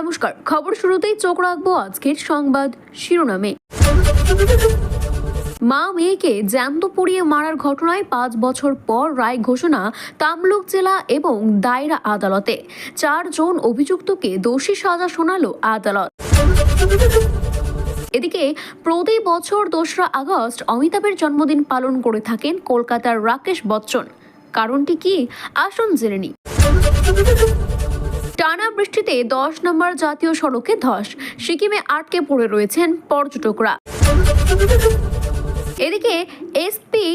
নমস্কার, খবর শুরুতেই চোখ রাখব আজকের সংবাদ শিরোনামে। মা মেয়েকে জ্যান্ত পুড়িয়ে মারার ঘটনায় পাঁচ বছর পর রায় ঘোষণা তামলুক জেলা এবং দায়রা আদালতে। চারজন অভিযুক্তকে দোষী সাজা শোনালো আদালত। এদিকে প্রতি বছর দোসরা আগস্ট অমিতাভের জন্মদিন পালন করে থাকেন কলকাতার রাকেশ বচ্চন। কারণটি কি? আসুন জেনে নিই। টানা বৃষ্টিতে দশ নম্বর জাতীয় সড়কে ধস। সিকিমে আটকে পড়ে রয়েছেন পর্যটকরা। এদিকে এসপি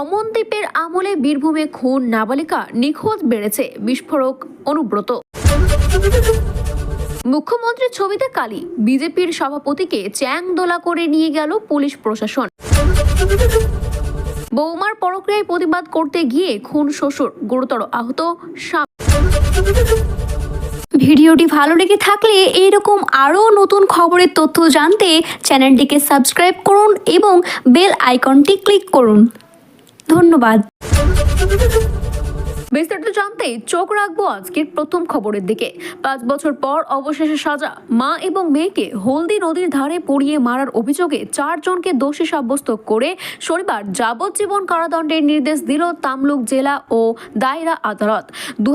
অমনদীপের আমলে বীরভূমে খুন নাবালিকা নিখোঁজ বেড়েছে বিস্ফোরক অনুব্রত। মুখ্যমন্ত্রীর ছবিতে কালি, বিজেপির সভাপতিকে চ্যাং দোলা করে নিয়ে গেল পুলিশ প্রশাসন। বৌমার পরক্রিয়ায় প্রতিবাদ করতে গিয়ে খুন শ্বশুর, গুরুতর আহত স্বামী। ভিডিওটি ভালো লেগে থাকলে এইরকম আরও নতুন খবরের তথ্য জানতে চ্যানেলটিকে সাবস্ক্রাইব করুন এবং বেল আইকনটি ক্লিক করুন। ধন্যবাদ। বিস্তারিত জানতে চোখ রাখব আজকের প্রথম খবরের দিকে। পাঁচ বছর পর অবশেষে সাজা, মা এবং মেয়েকে হলদি নদীর ধারে পড়িয়ে মারার অভিযোগে চারজনকে দোষী সাব্যস্ত করে শনিবার যাবজ্জীবন কারাদণ্ডের নির্দেশ দিল তামলুক জেলা ও দায়রা আদালত। দু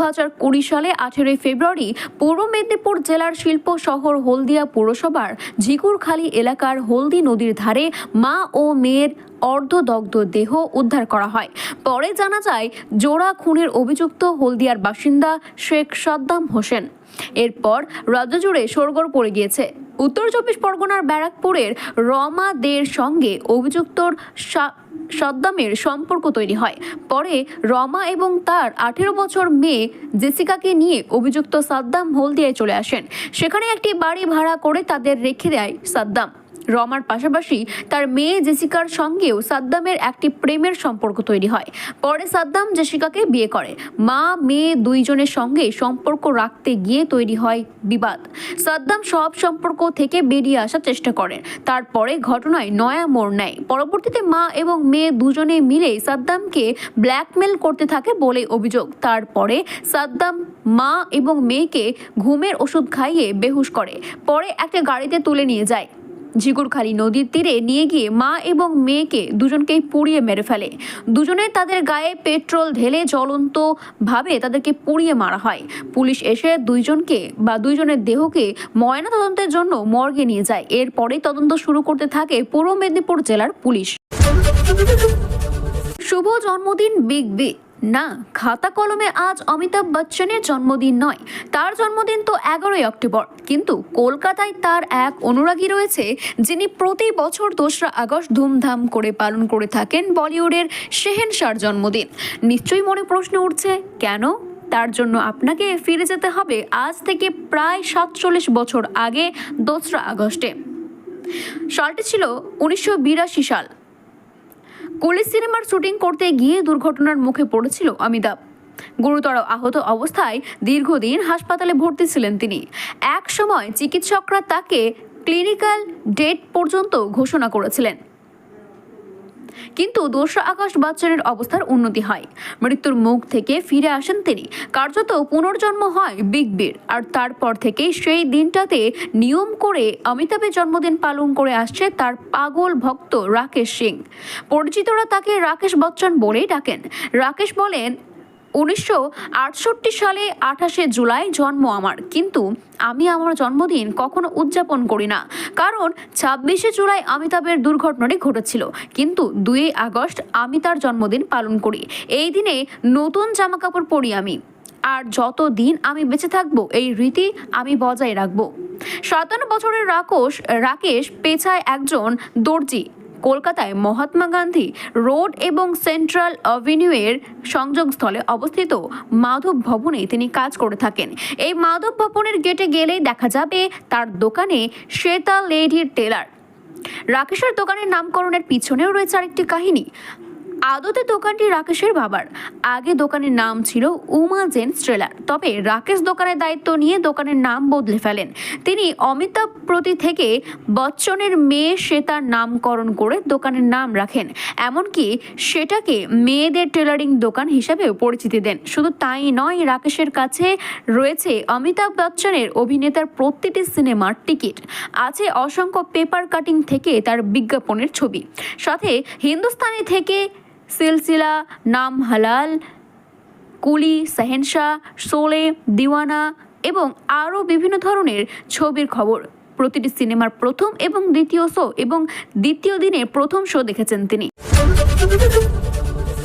সালে আঠেরোই ফেব্রুয়ারি পূর্ব মেদিনীপুর জেলার শিল্প শহর হলদিয়া পুরসভার ঝিকুরখালী এলাকার হলদি নদীর ধারে মা ও মেয়ের অর্ধদগ্ধ দেহ উদ্ধার করা হয়। পরে জানা যায়, জোড়া খুনের অভিযুক্ত হলদিয়ার বাসিন্দা শেখ সাদ্দাম হোসেন। এরপর রাজ্য জুড়ে সরগড় পড়ে গিয়েছে। উত্তর চব্বিশ পরগনার ব্যারাকপুরের রমা দের সঙ্গে অভিযুক্তর সাদ্দামের সম্পর্ক তৈরি হয়। পরে রমা এবং তার আঠেরো বছর মেয়ে জেসিকাকে নিয়ে অভিযুক্ত সাদ্দাম হলদিয়ায় চলে আসেন। সেখানে একটি বাড়ি ভাড়া করে তাদের রেখে দেয় সাদ্দাম। রমার পাশাপাশি তার মেয়ে জেসিকার সঙ্গেও সাদ্দামের একটি প্রেমের সম্পর্ক তৈরি হয়। পরে সাদ্দাম জেসিকাকে বিয়ে করে। মা, মেয়ে দুইজনের সঙ্গে সম্পর্ক রাখতে গিয়ে তৈরি হয় বিবাদ। সাদ্দাম সব সম্পর্ক থেকে বেরিয়ে আসার চেষ্টা করেন। তারপরে ঘটনায় নয়া মোড় নেয়। পরবর্তীতে মা এবং মেয়ে দুজনে মিলে সাদ্দামকে ব্ল্যাকমেল করতে থাকে বলে অভিযোগ। তারপরে সাদ্দাম মা এবং মেয়েকে ঘুমের ওষুধ খাইয়ে বেহুশ করে। পরে একটা গাড়িতে তুলে নিয়ে যায়। ঝিগুরখালী নদীর তীরে নিয়ে গিয়ে মা এবং মেয়েকে দুজনকেই পুড়িয়ে মেরে ফেলে। দুজনে তাদের গায়ে পেট্রোল ঢেলে জ্বলন্ত ভাবে তাদেরকে পুড়িয়ে মারা হয়। পুলিশ এসে দুইজনকে বা দুইজনের দেহকে ময়না তদন্তের জন্য মর্গে নিয়ে যায়। এরপরেই তদন্ত শুরু করতে থাকে পূর্ব মেদিনীপুর জেলার পুলিশ। শুভ জন্মদিন বিগ বি না, খাতা কলমে আজ অমিতাভ বচ্চনের জন্মদিন নয়। তার জন্মদিন তো এগারোই অক্টোবর। কিন্তু কলকাতায় তার এক অনুরাগী রয়েছে, যিনি প্রতি বছর দোসরা আগস্ট ধুমধাম করে পালন করে থাকেন বলিউডের শেহেনশার জন্মদিন। নিশ্চয়ই মনে প্রশ্ন উঠছে, কেন? তার জন্য আপনাকে ফিরে যেতে হবে আজ থেকে প্রায় সাতচল্লিশ বছর আগে, দোসরা আগস্টে। সালটি ছিল উনিশশো বিরাশি সাল। কুলি সিনেমার শুটিং করতে গিয়ে দুর্ঘটনার মুখে পড়েছিল অমিতাভ। গুরুতর আহত অবস্থায় দীর্ঘদিন হাসপাতালে ভর্তি ছিলেন তিনি। এক সময় চিকিৎসকরা তাকে ক্লিনিক্যাল ডেট পর্যন্ত ঘোষণা করেছিলেন। কিন্তু দোসরা আকাশ বাচ্চনের অবস্থার উন্নতি হয়। মৃত্যুর মুখ থেকে ফিরে আসেন তিনি। কার্যত পুনর্জন্ম হয় বিগ বির। আর তারপর থেকে সেই দিনটাতে নিয়ম করে অমিতাভের জন্মদিন পালন করে আসছে তার পাগল ভক্ত রাকেশ সিং। পরিচিতরা তাকে রাকেশ বচ্চন বলেই ডাকেন। রাকেশ বলেন উনিশশো আটষট্টি সালে আঠাশে জুলাই জন্ম আমার। কিন্তু আমি আমার জন্মদিন কখনো উদযাপন করি না। কারণ ছাব্বিশে জুলাই অমিতাভের দুর্ঘটনাটি ঘটেছিল। কিন্তু দুই আগস্ট আমি তার জন্মদিন পালন করি। এই দিনে নতুন জামা কাপড় পরি আমি। আর যত দিন আমি বেঁচে থাকব, এই রীতি আমি বজায় রাখব। সাতান্ন বছরের রাকোশ, রাকেশ পেছায় একজন দর্জি কলকাতায় মহাত্মা গান্ধী রোড এবং সেন্ট্রাল অ্যাভিনিউয়ের সংযোগস্থলে অবস্থিত মাধব ভবনে তিনি কাজ করে থাকেন। এই মাধব ভবনের গেটে গেলেই দেখা যাবে তার দোকানে শ্বেতা লেডির টেলার। রাকেশের দোকানের নামকরণের পিছনেও রয়েছে আরেকটি কাহিনী। আদতে দোকানটি রাকেশের বাবার। আগে দোকানের নাম ছিল উমা জেন্স ট্রেলার। তবে রাকেশ দোকানের দায়িত্ব নিয়ে দোকানের নাম বদলে ফেলেন। তিনি অমিতাভ প্রতি থেকে বচ্চনের মেয়ে শ্বেতার নামকরণ করে দোকানের নাম রাখেন। এমনকি সেটাকে মেয়েদের টেলারিং দোকান হিসাবেও পরিচিতি দেন। শুধু তাই নয়, রাকেশের কাছে রয়েছে অমিতাভ বচ্চনের অভিনেতার প্রতিটি সিনেমার টিকিট। আছে অসংখ্য পেপার কাটিং থেকে তার বিজ্ঞাপনের ছবি। সাথে হিন্দুস্তানি থেকে সিলসিলা, নাম হালাল, কুলি সাহেনশাহ সোলে দিওয়ানা এবং আরও বিভিন্ন ধরনের ছবির খবর। প্রতিটি সিনেমার প্রথম এবং দ্বিতীয় শো এবং দ্বিতীয় দিনে প্রথম শো দেখেছেন তিনি।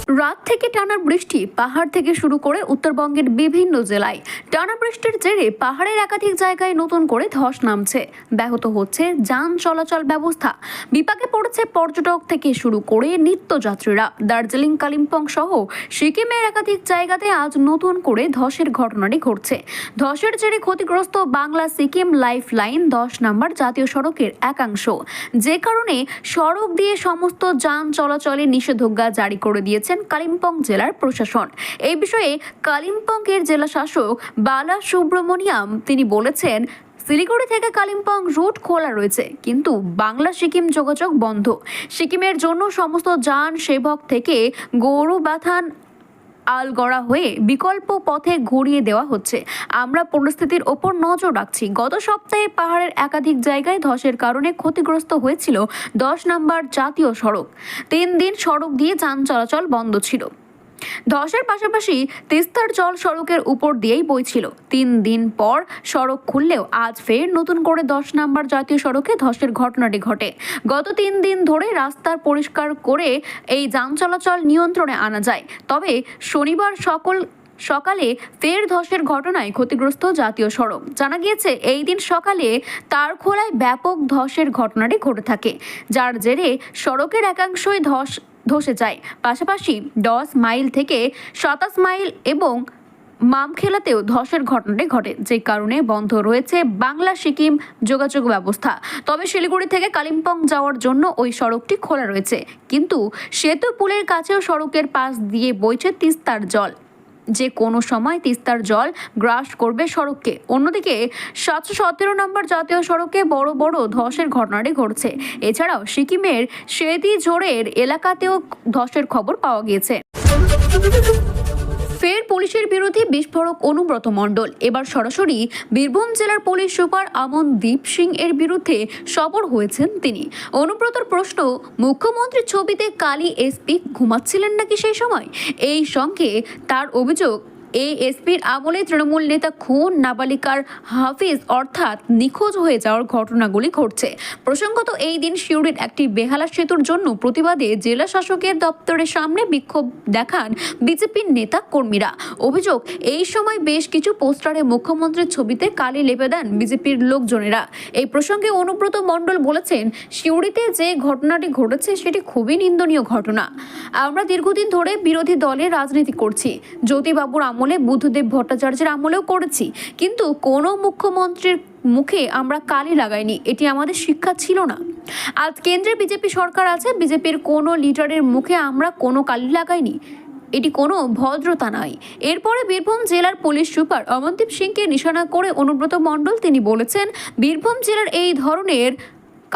রাত থেকে টানা বৃষ্টি পাহাড় থেকে শুরু করে উত্তরবঙ্গের বিভিন্ন জেলায়। টানা বৃষ্টির জেরে পাহাড়ের একাধিক জায়গায় নতুন করে ধস নামছে। ব্যাহত হচ্ছে যান চলাচল ব্যবস্থা। বিপাকে পড়েছে পর্যটক থেকে শুরু করে নিত্যযাত্রীরা। দার্জিলিং, কালিম্পং সহ সিকিমের একাধিক জায়গাতে আজ নতুন করে ধসের ঘটনাটি ঘটছে। ধসের জেরে ক্ষতিগ্রস্ত বাংলা সিকিম লাইফ লাইন দশ নম্বর জাতীয় সড়কের একাংশ। যে কারণে সড়ক দিয়ে সমস্ত যান চলাচলে নিষেধাজ্ঞা জারি করে দিয়েছেন কালিম্পং জেলার প্রশাসন। এই বিষয়ে কালিম্পংয়ের জেলা শাসক বালা সুব্রমণিয়াম তিনি বলেছেন, শিলিগুড়ি থেকে কালিম্পং রুট খোলা রয়েছে, কিন্তু বাংলা সিকিম যোগাযোগ বন্ধ। সিকিমের জন্য সমস্ত যান সেবক থেকে গৌরবাথান আলগড়া হয়ে বিকল্প পথে ঘুরিয়ে দেওয়া হচ্ছে। আমরা পরিস্থিতির ওপর নজর রাখছি। গত সপ্তাহে পাহাড়ের একাধিক জায়গায় ধসের কারণে ক্ষতিগ্রস্ত হয়েছিল দশ নম্বর জাতীয় সড়ক। তিন দিন সড়ক দিয়ে যান চলাচল বন্ধ ছিল। ধসের পাশাপাশি তিস্তার জল সড়কের উপর দিয়েই বইছিল তিন দিন পর সড়ক খুললেও আজ ফের নতুন করে দশ নম্বর জাতীয় সড়কে ধসের ঘটনাটি ঘটে। গত তিন দিন ধরে রাস্তার পরিষ্কার করে এই যান চলাচল নিয়ন্ত্রণে আনা যায়। তবে শনিবার সকল সকালে ফের ধসের ঘটনায় ক্ষতিগ্রস্ত জাতীয় সড়ক। জানা গিয়েছে, এই দিন সকালে তারখোলায় ব্যাপক ধসের ঘটনাটি ঘটে থাকে। যার জেরে সড়কের একাংশই ধস ধসে যায়। পাশাপাশি দশ মাইল থেকে সাতাশ মাইল এবং মামখেলাতেও ধসের ঘটনাটি ঘটে, যে কারণে বন্ধ রয়েছে বাংলা সিকিম যোগাযোগ ব্যবস্থা। তবে শিলিগুড়ি থেকে কালিম্পং যাওয়ার জন্য ওই সড়কটি খোলা রয়েছে। কিন্তু সেতু পুলের কাছেও সড়কের পাশ দিয়ে বইছে তিস্তার জল। যে কোনো সময় তিস্তার জল গ্রাস করবে সড়ককে। অন্যদিকে সাতশো সতেরো নম্বর জাতীয় সড়কে বড় বড় ধসের ঘটনাটি ঘটছে। এছাড়াও সিকিমের সেদি জোরের এলাকাতেও ধসের খবর পাওয়া গিয়েছে। ফের পুলিশের বিরুদ্ধে বিস্ফোরক অনুব্রত মণ্ডল। এবার সরাসরি বীরভূম জেলার পুলিশ সুপার আমন দীপ সিং এর বিরুদ্ধে সবর হয়েছেন তিনি। অনুব্রতর প্রশ্ন, মুখ্যমন্ত্রীর ছবিতে কালী এসপি ঘুমাচ্ছিলেন নাকি সেই সময়? এই সঙ্গে তার অভিযোগ এই এসপির আমলে তৃণমূল নেতা খুন, নাবালিকার হাফিজ অর্থাৎ নিখোঁজ হয়ে যাওয়ার ঘটনাগুলি ঘটছে। প্রসঙ্গত, এই দিন সিউড়ির একটি বেহালা সেতুর জন্য প্রতিবাদে জেলা শাসকের দপ্তরের সামনে বিক্ষোভ দেখান বিজেপির নেতা কর্মীরা। অভিযোগ, এই সময় বেশ কিছু পোস্টারে মুখ্যমন্ত্রীর ছবিতে কালি লেপে দেন বিজেপির লোকজনেরা। এই প্রসঙ্গে অনুব্রত মণ্ডল বলেছেন সিউড়িতে যে ঘটনাটি ঘটেছে সেটি খুবই নিন্দনীয় ঘটনা। আমরা দীর্ঘদিন ধরে বিরোধী দলের রাজনীতি করছি। জ্যোতিবাবুর আমলে বুদ্ধদেব ভট্টাচার্যের আমলেও করেছি। কিন্তু কোনো মুখ্যমন্ত্রীর মুখে আমরা কালি লাগাইনি। এটি আমাদের শিক্ষা ছিল না। আজ কেন্দ্রে বিজেপি সরকার আছে, বিজেপির কোনো লিডারের মুখে আমরা কোনো কালি লাগাইনি। এটি কোনো ভদ্রতা নয় এরপরে বীরভূম জেলার পুলিশ সুপার অমনদীপ সিংকে নিশানা করে অনুব্রত মণ্ডল তিনি বলেছেন, বীরভূম জেলার এই ধরনের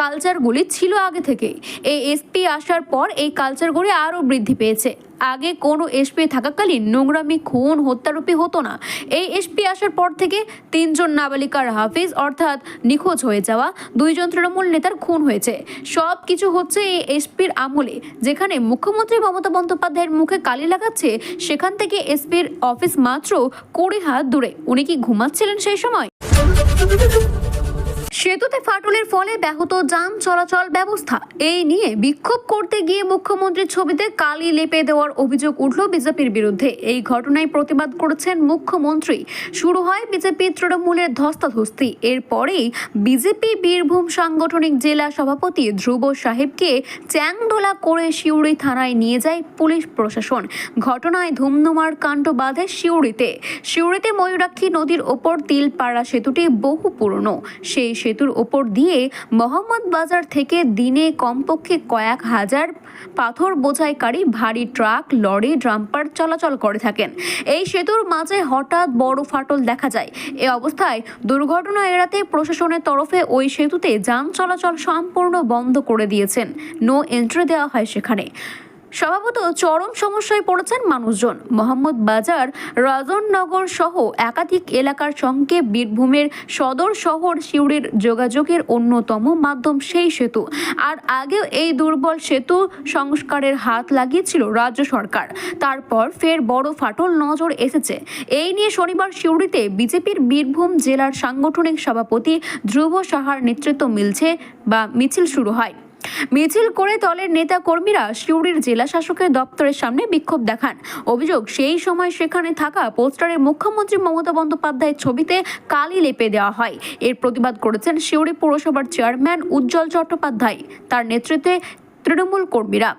কালচারগুলি ছিল আগে থেকেই। এই এসপি আসার পর এই কালচারগুলি আরও বৃদ্ধি পেয়েছে। আগে কোনো এসপি থাকাকালীন নোংরামি, খুন, হত্যারূপী হতো না। এই এসপি আসার পর থেকে তিনজন নাবালিকার হাফিজ অর্থাৎ নিখোঁজ হয়ে যাওয়া দুইজন তৃণমূল নেতার খুন হয়েছে। সব কিছু হচ্ছে এই এসপির আমলে, যেখানে মুখ্যমন্ত্রী মমতা বন্দ্যোপাধ্যায়ের মুখে কালি লাগাচ্ছে, সেখান থেকে এসপির অফিস মাত্র কুড়ি হাত দূরে। উনি কি ঘুমাচ্ছিলেন সেই সময়? সেতুতে ফাটলের ফলে ব্যাহত যান চলাচল ব্যবস্থা। এই নিয়ে বিক্ষোভ করতে গিয়ে মুখ্যমন্ত্রীর ছবিতে কালি লেপে দেওয়ার অভিযোগ উঠল বিজেপির বিরুদ্ধে। এই ঘটনায় প্রতিবাদ করেছেন মুখ্যমন্ত্রী। শুরু হয় বিজেপি তৃণমূলের ধস্তাধস্তি। এরপরেই বিজেপি বীরভূম সাংগঠনিক জেলা সভাপতি ধ্রুব সাহেবকে চ্যাংদোলা করে শিউড়ি থানায় নিয়ে যায় পুলিশ প্রশাসন। ঘটনায় ধুমধুমার কাণ্ড বাঁধে শিউড়িতে শিউড়িতে ময়ূরাক্ষী নদীর ওপর তিলপাড়া সেতুটি বহু পুরনো। সেই সেতুর ওপর দিয়ে মোহাম্মদ বাজার থেকে দিনে কমপক্ষে কয়েক হাজার পাথর বোঝাইকারী ভারী ট্রাক, লরি, ড্রাম্পার চলাচল করে থাকেন। এই সেতুর মাঝে হঠাৎ বড় ফাটল দেখা যায়। এ অবস্থায় দুর্ঘটনা এড়াতে প্রশাসনের তরফে ওই সেতুতে যান চলাচল সম্পূর্ণ বন্ধ করে দিয়েছেন। নো এন্ট্রি দেওয়া হয় সেখানে। স্বভাবত চরম সমস্যায় পড়েছেন মানুষজন। মোহাম্মদ বাজার রাজননগর সহ একাধিক এলাকার সঙ্গে বীরভূমের সদর শহর সিউড়ির যোগাযোগের অন্যতম মাধ্যম সেই সেতু। আর আগেও এই দুর্বল সেতু সংস্কারের হাত লাগিয়েছিল রাজ্য সরকার। তারপর ফের বড় ফাটল নজর এসেছে। এই নিয়ে শনিবার সিউড়িতে বিজেপির বীরভূম জেলার সাংগঠনিক সভাপতি ধ্রুব সাহার নেতৃত্ব মিলছে বা মিছিল শুরু হয়। মিছিল করে দলের নেতা কর্মীরা সিউড়ির জেলা শাসকের দপ্তরের সামনে বিক্ষোভ দেখান। অভিযোগ, সেই সময় সেখানে থাকা পোস্টারের মুখ্যমন্ত্রী মমতা বন্দ্যোপাধ্যায়ের ছবিতে কালি লেপে দেওয়া হয়। এর প্রতিবাদ করেছেন সিউড়ি পৌরসভার চেয়ারম্যান উজ্জ্বল চট্টোপাধ্যায়। তার নেতৃত্বে তৃণমূল কর্মীরা।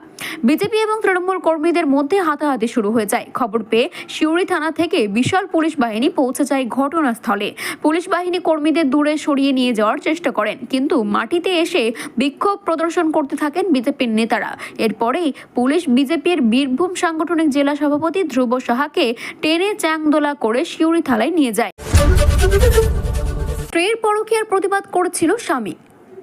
বিজেপি এবং তৃণমূল কর্মীদের মধ্যে হাতাহাতি শুরু হয়ে যায়। খবর পেয়ে সিউড়ি থানা থেকে বিশাল পুলিশ বাহিনী পৌঁছে যায় ঘটনাস্থলে। পুলিশ বাহিনী কর্মীদের দূরে সরিয়ে নিয়ে যাওয়ার চেষ্টা করেন। কিন্তু মাটিতে এসে বিক্ষোভ প্রদর্শন করতে থাকেন বিজেপির নেতারা। এরপরেই পুলিশ বিজেপির বীরভূম সাংগঠনিক জেলা সভাপতি ধ্রুব সাহাকে টেনে চ্যাংদোলা করে সিউড়ি থালায় নিয়ে যায়। স্ত্রীর পরকীয়ার প্রতিবাদ করেছিল স্বামী।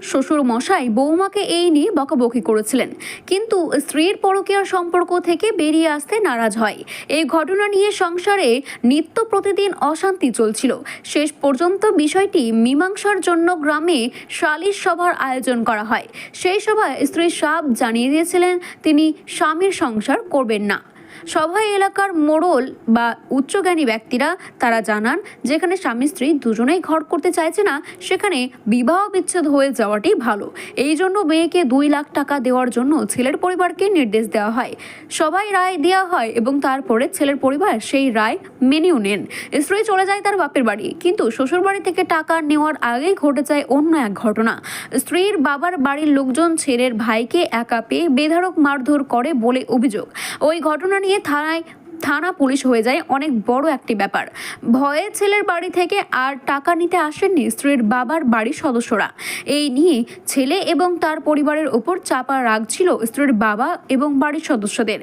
শ্বশুর মশাই বৌমাকে এই নিয়ে বকাবকি করেছিলেন। কিন্তু স্ত্রীর পরকীয়ার সম্পর্ক থেকে বেরিয়ে আসতে নারাজ হয়। এই ঘটনা নিয়ে সংসারে নিত্য প্রতিদিন অশান্তি চলছিল। শেষ পর্যন্ত বিষয়টি মীমাংসার জন্য গ্রামে সালিশ সভার আয়োজন করা হয়। সেই সভায় স্ত্রী সাপ জানিয়ে দিয়েছিলেন, তিনি স্বামীর সংসার করবেন না। সভায় এলাকার মোড়ল বা উচ্চজ্ঞানী ব্যক্তিরা তারা জানান, যেখানে স্বামী স্ত্রী দুজনেই ঘর করতে চাইছে না, সেখানে বিবাহ বিচ্ছেদ হয়ে যাওয়াটি ভালো। এই জন্য মেয়েকে দুই লাখ টাকা দেওয়ার জন্য ছেলের পরিবারকে নির্দেশ দেওয়া হয়। সবাই রায় দেওয়া হয় এবং তারপরে ছেলের পরিবার সেই রায় মেনেও নেন। স্ত্রী চলে যায় তার বাপের বাড়ি, কিন্তু শ্বশুর বাড়ি থেকে টাকা নেওয়ার আগেই ঘটে যায় অন্য এক ঘটনা। স্ত্রীর বাবার বাড়ির লোকজন ছেলের ভাইকে একা পেয়ে বেধারক মারধর করে বলে অভিযোগ। ওই ঘটনা নিয়ে থানায় থানা পুলিশ হয়ে যায় অনেক বড় একটি ব্যাপার। ভয়ে ছেলের বাড়ি থেকে আর টাকা নিতে আসেননি স্ত্রীর বাবার বাড়ির সদস্যরা। এই নিয়ে ছেলে এবং তার পরিবারের ওপর চাপা রাগ ছিল স্ত্রীর বাবা এবং বাড়ির সদস্যদের।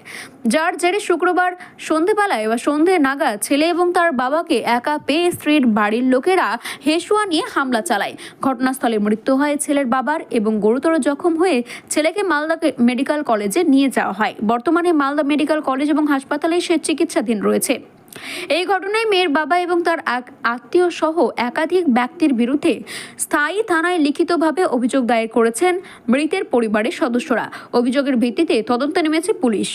যার জেরে শুক্রবার সন্ধেবেলায় বা সন্ধে নাগাদ ছেলে এবং তার বাবাকে একা পেয়ে স্ত্রীর বাড়ির লোকেরা হেসুয়া নিয়ে হামলা চালায়। ঘটনাস্থলে মৃত্যু হয় ছেলের বাবার এবং গুরুতর জখম হয়ে ছেলেকে মালদা মেডিকেল কলেজে নিয়ে যাওয়া হয়। বর্তমানে মালদা মেডিকেল কলেজ এবং হাসপাতালে সে চিকিৎসাধীন রয়েছে। এই ঘটনায় মেয়ের বাবা এবং তার আত্মীয় সহ একাধিক ব্যক্তির বিরুদ্ধে স্থায়ী থানায় লিখিতভাবে অভিযোগ দায়ের করেছেন মৃতের পরিবারের সদস্যরা। অভিযোগের ভিত্তিতে তদন্তে নেমেছে পুলিশ।